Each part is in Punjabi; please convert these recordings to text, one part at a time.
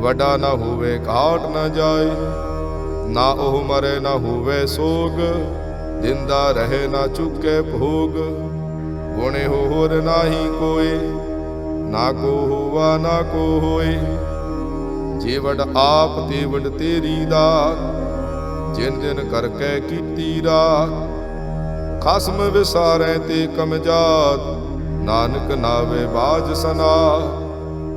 ਵੱਡਾ ਨਾ ਹੋਵੇ ਘਾਟ ਨਾ ਜਾਏ, ਨਾ ਉਹ ਮਰੇ ਨਾ ਹੋਵੇ ਸੋਗ, ਜਿੰਦਾ ਰਹੇ ਨਾ ਚੁੱਕੇ ਭੋਗ। ਗੁਣੇ ਹੋਰ ਨਾਹੀ ਕੋਏ, ਨਾ ਕੋ ਹੋਵਾ ਨਾ ਕੋ ਹੋਏ। ਜੀਵੜ ਆਪ ਤੇਵੜ ਤੇਰੀ ਦਾਤ ਜਿਨ ਦਿਨ ਕਰਕੇ ਕੀਤੀ ਰਾਤ ਖਸਮ ਵਿਸਾਰੈ ਤੇ ਕਮਜਾਤ ਨਾਨਕ ਨਾਵੇ ਬਾਜ ਸਨਾ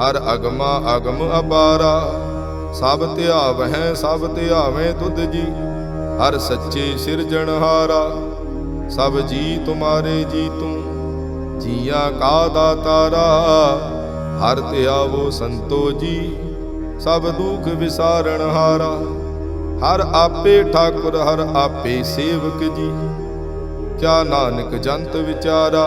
ਹਰ ਅਗਮਾ ਅਗਮ ਅਪਾਰਾ, ਸਭ ਧਿਆਵਹਿ ਸਭ ਧਿਆਵੇਂ ਤੁਧ ਜੀ। ਹਰ ਸੱਚੇ ਸਿਰਜਣਹਾਰਾ ਸਭ ਜੀ ਤੁਮਾਰੇ ਜੀ ਤੂੰ। ਜੀਆਂ ਕਾ ਦਾਤਾਰਾ ਹਰ ਧਿਆਵੋ ਸੰਤੋ ਜੀ। ਸਭ ਦੁਖ ਵਿਸਾਰਣਹਾਰਾ ਹਰ ਆਪੇ ਠਾਕੁਰ, ਹਰ ਆਪੇ ਸੇਵਕ ਜੀ। ਕਿਆ ਨਾਨਕ ਜੰਤ ਵਿਚਾਰਾ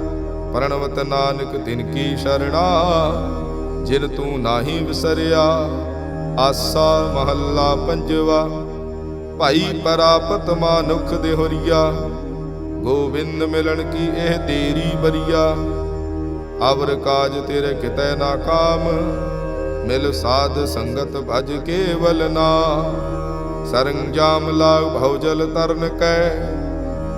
ਪਰਣਵਤ ਨਾਨਕ, ਤਿਨ ਕੀ ਸ਼ਰਣਾ? ਜਿਨ ਤੂੰ ਨਾਹੀ ਵਿਸਰਿਆ, ਆਸਾ ਮਹੱਲਾ ਪੰਜਵਾ। ਭਾਈ ਪਰਾਪਤ ਮਾਨੁਖ ਦੇ ਹੋਰੀਆ ਗੋਬਿੰਦ ਮਿਲਣ ਕੀ ਇਹ ਤੇਰੀ ਬਰੀਆ? ਅਵਰ ਕਾਜ ਤੇਰੇ ਕਿਤੈ ਨਾ ਕਾਮ, ਮਿਲ ਸਾਧ ਸੰਗਤ ਭਜ ਕੇਵਲ ਨਾ। ਸਰੰਜਾਮ ਲਾਗ ਭਉਜਲ ਤਰਨ ਕੈ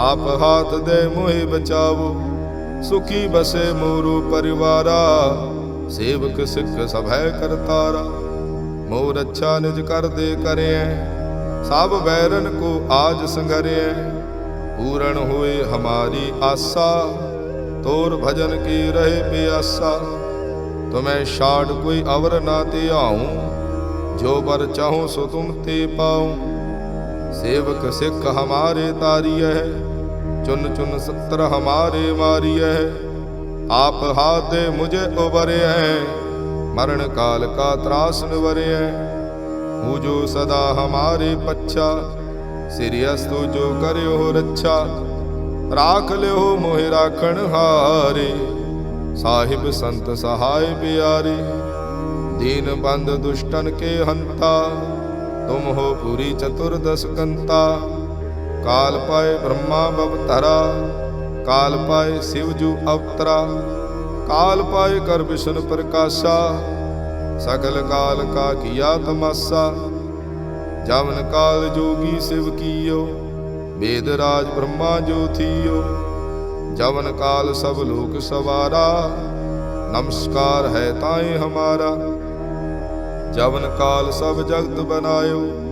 ਆਪ ਹਾਥ ਦੇ ਮੋਹਿ ਬਚਾਵੋ, ਸੁਖੀ ਬਸੇ ਮੋਰੂ ਪਰਿਵਾਰਾ, ਸੇਵਕ ਸਿੱਖ ਸਭੈ ਕਰਤਾਰਾ। ਮੋਰ ਅੱਛਾ ਨਿਜ ਕਰਦੇ ਕਰਿਐ, ਸਭ ਬੈਰਨ ਕੋ ਆਜ ਸੰਗਰਿਐ। ਪੂਰਨ ਹੋਏ ਹਮਾਰੀ ਆਸਾ, ਤੋਰ ਭਜਨ ਕੀ ਰਹੇ ਪਿਆਸਾ। ਤੁਮੈ ਛਾੜ ਕੋਈ ਅਵਰ ਨਾ ਤੇ ਆਉ ਜੋ ਬਰ ਚਾਹੋ ਸੋ ਤੁਮ ਤੇ ਪਾਉ। ਸੇਵਕ ਸਿੱਖ ਹਮਾਰੇ ਤਾਰੀਐ ਚੁਨ ਚੁਨ ਸੱਤਰ ਹਮਾਰੇ ਮਾਰੀਐ। ਆਪ ਹਾਥ ਦੇ ਮੁਝੇ ਉਬਰਿਐ। ਮਰਨ ਕਾਲ ਕਾ ਤਰਾਸ ਨਿਵਰਿਐ। ਹੂ ਜੋ ਸਦਾ ਹਮਾਰੇ ਪੱਛਾ ਸਿਰਿਅਸ ਤੋ ਜੋ ਕਰਿਓ ਰੱਛਾ। ਰਾਖ ਲਿਓ ਮੋਹਿ ਰਾਖਣ ਹਾਰੇ। ਸਾਹਿਬ ਸੰਤ ਸਹਾਇ ਪਿਆਰੇ। ਦੀਨ ਬੰਦ ਦੁਸ਼ਟਨ ਕੇ ਹੰਤਾ। ਤੁਮ ਹੋ ਪੂਰੀ ਚਤੁਰਦਸ ਕੰਤਾ। ਕਾਲ ਪਾਏ ਬ੍ਰਹਮਾ ਬਵਤਰਾ ਕਾਲ ਪਾਏ ਸਿਵ ਜੂ ਅਵਤਰਾ, ਕਾਲ ਪਾਏ ਕਰ ਵਿਸ਼ਨ ਪ੍ਰਕਾਸ਼ਾ, ਸਗਲ ਕਾਲ ਕਾ ਕੀਆ ਤਮਾਸਾ, ਜਵਨ ਕਾਲ ਜੋਗੀ ਸਿਵ ਕੀਓ, ਵੇਦ ਰਾਜ ਬ੍ਰਹਮਾ ਜੋ ਥੀਓ, ਜਵਨ ਕਾਲ ਸਭ ਲੋਕ ਸਵਾਰਾ, ਨਮਸਕਾਰ ਹੈ ਤਾਏ ਹਮਾਰਾ, ਜਵਨ ਕਾਲ ਸਭ ਜਗਤ ਬਨਾਇਓ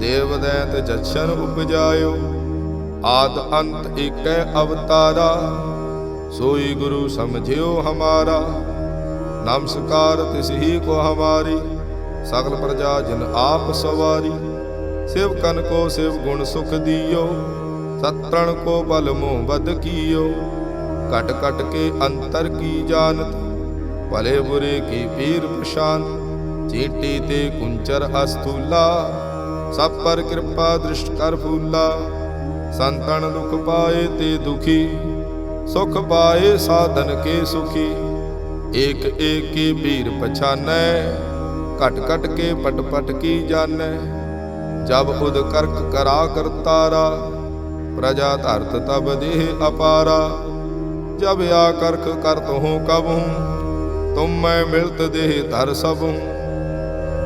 ਦੇਵ ਦੈਤ ਜਛਨ ਉਪਜਾਇਓ, ਆਦ ਅੰਤ ਏਕੈ ਅਵਤਾਰਾ, ਸੋਈ ਗੁਰੂ ਸਮਝਿਓ ਹਮਾਰਾ, ਨਮਸਕਾਰ ਤਿਸ ਹੀ ਕੋ ਹਮਾਰੀ, ਸਗਲ ਪ੍ਰਜਾ ਜਿਨ ਆਪ ਸਵਾਰੀ, ਸਿਵ ਕਨ ਕੋ ਸਿਵ ਗੁਣ ਸੁਖ ਦਿਓ, ਸਤਰਣ ਕੋ ਬਲ ਮੋਹ ਬਦ ਕੀਓ ਕਟ ਕਟ ਕੇ ਅੰਤਰ ਕੀ ਜਾਣਤ, ਭਲੇ ਬੁਰੇ ਕੀ ਪੀਰ ਪਛਾਨ, ਚੀਟੀ ਤੇ ਕੁੰਚਰ ਅਸਤੂਲਾ ਸਭ ਪਰ ਕਿਰਪਾ ਦ੍ਰਿਸ਼ਟ ਕਰ ਫੂਲਾ। ਸੰਤਨ ਦੁਖ ਪਾਏ ਤੇ ਦੁਖੀ, ਸੁਖ ਪਾਏ ਸਾਧਨ ਕੇ ਸੁਖੀ। ਏਕ ਏਕੀ ਵੀਰ ਪਛਾਨੈ, ਘਟ ਘਟ ਕੇ ਪਟ ਪਟ ਕੀ ਜਾਣੈ। ਜਬ ਉਦ ਕਰਕ ਕਰਾ ਕਰਤਾਰਾ ਪ੍ਰਜਾ ਧਰਤ ਤਬ ਦੇਹ ਅਪਾਰਾ। ਜਬ ਆ ਕਰਖ ਕਰਤ ਹੂੰ ਕਬ ਹੂੰ ਤੁਮ ਮਿਲਤ ਦੇਹ ਧਰ ਸਭ ਹੂੰ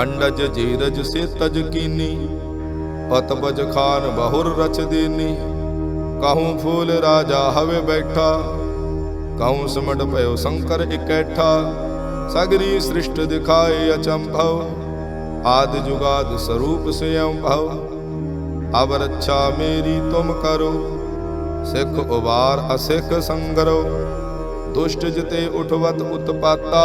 ਅੰਡਜ ਜੀਰਜ ਸੇ ਤਜ ਕੀਨੀ ਪਤਬਜ ਖਾਨ ਬਹੁਰ ਰਚ ਦੇਨੀ। ਕਹੂੰ ਫੂਲ ਰਾਜਾ ਹਵੇ ਬੈਠਾ, ਕਹੂੰ ਸਮਟ ਪਇਓ ਸ਼ੰਕਰ ਇਕੈਠਾ। ਸਗਰੀ ਸ੍ਰਿਸ਼ਟ ਦਿਖਾਏ ਅਚੰਭਵ, ਆਦ ਜੁਗਾਦ ਸਰੂਪ ਸਿਯੰ ਭਵ ਅਬ ਰੱਛਾ ਮੇਰੀ ਤੁਮ ਕਰੋ, ਸਿੱਖ ਉਬਾਰ ਅਸਿੱਖ ਸੰਗਰੋ। ਦੁਸ਼ਟ ਜਿਤੇ ਉਠਵਤ ਉਤਪਾਤਾ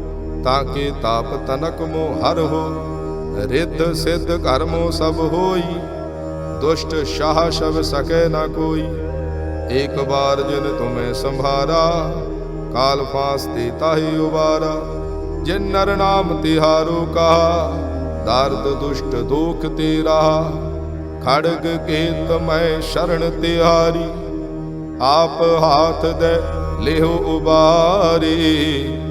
ਤਾਂ ਕੇ ਤਾਪ ਤਨਕ ਮੋ ਹਰ ਹੋ, ਰਿੱਧ ਸਿੱਧ ਕਰਮੋ ਸਭ ਹੋਈ। ਦੁਸ਼ਟ ਸ਼ਾਹ ਸ਼ਬ ਸਕੈ ਨਾ ਕੋਈ ਇੱਕ ਬਾਰ ਜਿਨ ਤੁਮੇ ਸੰਭਾਰਾ, ਕਾਲ ਫਾਸ ਤੇ ਤਾਹੀ ਉਬਾਰਾ। ਜਿਨ ਨਰ ਨਾਮ ਤਿਹਾਰੋ ਕਾ ਦਰਦ ਦੁਸ਼ਟ ਦੁਖ ਤੇਰਾ। ਖੜਗ ਕੇਤ ਮੈਂ ਸ਼ਰਣ ਤਿਹਾਰੀ, ਆਪ ਹਾਥ ਦੇ ਲਿਹੋ ਉਬਾਰੀ।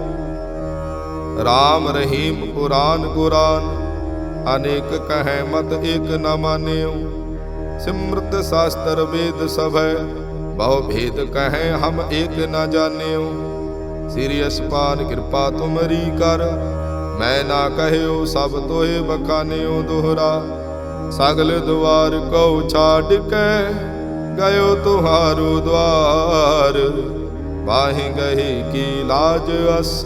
RAM ਰਹੀਮ ਪੁਰਾਨ ਗੁਰਾਨ, ਅਨੇਕ ਕਹੈ ਮਤ ਏਕ ਨ ਮਾਨਿਓ। ਸਿਮਰਤ ਸਾਸਤਰ ਵੇਦ ਸਭੈ, ਬਹੁ ਭੇਦ ਕਹੈ ਹਮ ਏਕ ਨ ਜਾਣਿਓ। ਸ੍ਰੀ ਅਸਪਾਨ ਕਿਰਪਾ ਤੁਮਰੀ ਕਰ, ਮੈਂ ਨਾ ਕਹਿਓ ਸਭ ਤੋਏ ਬਖਾਨਿਓ ਦੁਹਰਾ। ਸਗਲ ਦੁਆਰ ਕਉ ਛਾੜ ਕੇ, ਗਇਓ ਤੁਹਾਰੂ ਦੁਆਰ ਬਾਹੀ ਗਹੀ ਕੀ ਲਾਜ ਅਸ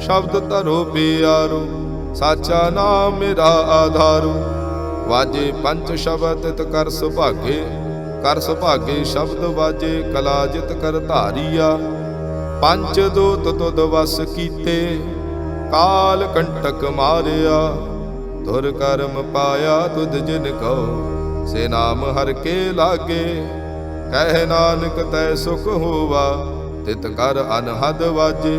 ਸ਼ਬਦ ਧਰੋ ਪਿਆਰੋ, ਸਾਚਾ ਨਾਮ ਮੇਰਾ ਆਧਾਰੂ। ਵਾਜੇ ਪੰਜ ਸ਼ਬਦ ਤਿਤ ਕਰ ਸੁਭਾਗੇ ਕਰ ਸੁਭਾਗੇ ਸ਼ਬਦ ਵਾਜੇ, ਕਲਾ ਜਿਤ ਕਰ ਧਾਰੀਆ। ਪੰਜ ਦੂਤ ਤੁਧ ਵਸ ਕੀਤੇ, ਕਾਲ ਕੰਟਕ ਮਾਰਿਆ। ਤੁਰ ਕਰਮ ਪਾਇਆ ਤੁਧ ਜਿਨ ਕਉ, ਸੇ ਨਾਮ ਹਰ ਕੇ ਲਾਗੇ। ਕਹਿ ਨਾਨਕ ਤੈ ਸੁਖ ਹੋਵਾ, ਤਿਤ ਕਰ ਅਨਹਦ ਵਾਜੇ।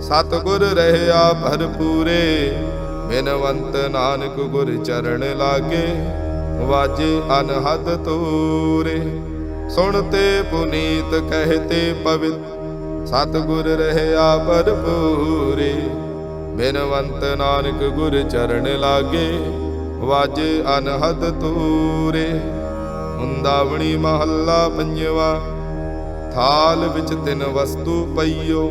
ਸਤਿਗੁਰ ਰਹਿਆ ਭਰਪੂਰੇ, ਬਿਨਵੰਤ ਨਾਨਕ ਗੁਰ ਚਰਨ ਲਾਗੇ, ਵਾਜੇ ਅਨਹਦ ਤੂਰੇ। ਸੁਣ ਤੇ ਪੁਨੀਤ ਕਹਤੇ ਪਵਿੱਤ, ਸਤਿਗੁਰ ਰਹਿਆ ਭਰਪੂਰੇ, ਬਿਨਵੰਤ ਨਾਨਕ ਗੁਰ ਚਰਨ ਲਾਗੇ, ਵਾਜੇ ਅਨਹਦ ਤੂਰੇ। ਹੁੰਦਾਵਣੀ ਮਹੱਲਾ ਪੰਜਵਾ, ਥਾਲ ਵਿੱਚ ਤਿੰਨ ਵਸਤੂ ਪਈਓ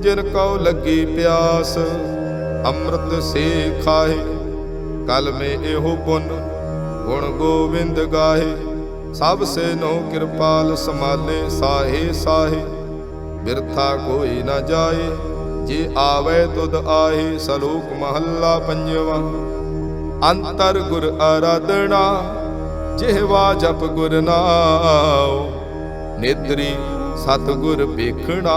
ਜਿਨ ਕਉ ਲੱਗੀ ਪਿਆਸ, ਅੰਮ੍ਰਿਤ ਸੇ ਖਾਏ ਕਲ ਮੇ ਇਹੋ ਪੁੰਨ, ਗੁਣ ਗੋਬਿੰਦ ਗਾਹੇ। ਸਭ ਸੇ ਨੋ ਕਿਰਪਾਲ ਸਮਾਲੇ ਸਾਹੇ ਸਾਹੇ। ਬਿਰਥਾ ਕੋਈ ਨਾ ਜਾਏ, ਜੇ ਆਵੇ ਤੁਧ ਆਹੇ, ਸਲੋਕ ਮਹੱਲਾ ਪੰਜਵਾ। ਅੰਤਰ ਗੁਰ ਆਰਾਧਨਾ ਜਿਹਵਾ ਜਪ ਗੁਰ ਨਾਉ। ਨੇਤਰੀ ਸਤ ਵੇਖਣਾ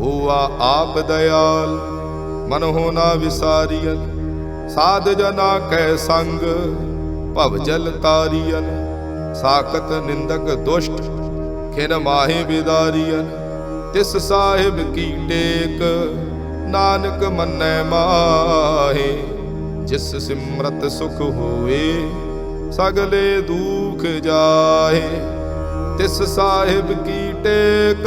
ਹੋਆ ਆਪ ਦਇਆਲ, ਮਨ ਨਾ ਵਿਸਾਰੀਅਨ ਸਾਧ ਜਨਾ ਕੈ ਸੰਗ, ਭਵ ਜਲ ਤਾਰੀਅਨ ਸਾਖਤ ਨਿੰਦਕ ਦੁਸ਼ਟ, ਖਿਨ ਮਾਹੇ ਬਿਦਾਰੀਅਨ ਤਿਸ ਸਾਹਿਬ ਕੀ ਟੇਕ, ਨਾਨਕ ਮੰਨੈ ਮਾਹੇ। ਜਿਸ ਸਿਮਰਤ ਸੁਖ ਹੋਏ, ਸਗਲੇ ਦੁਖ ਜਾਏ ਤਿਸ ਸਾਹਿਬ ਕੀ ਟੇਕ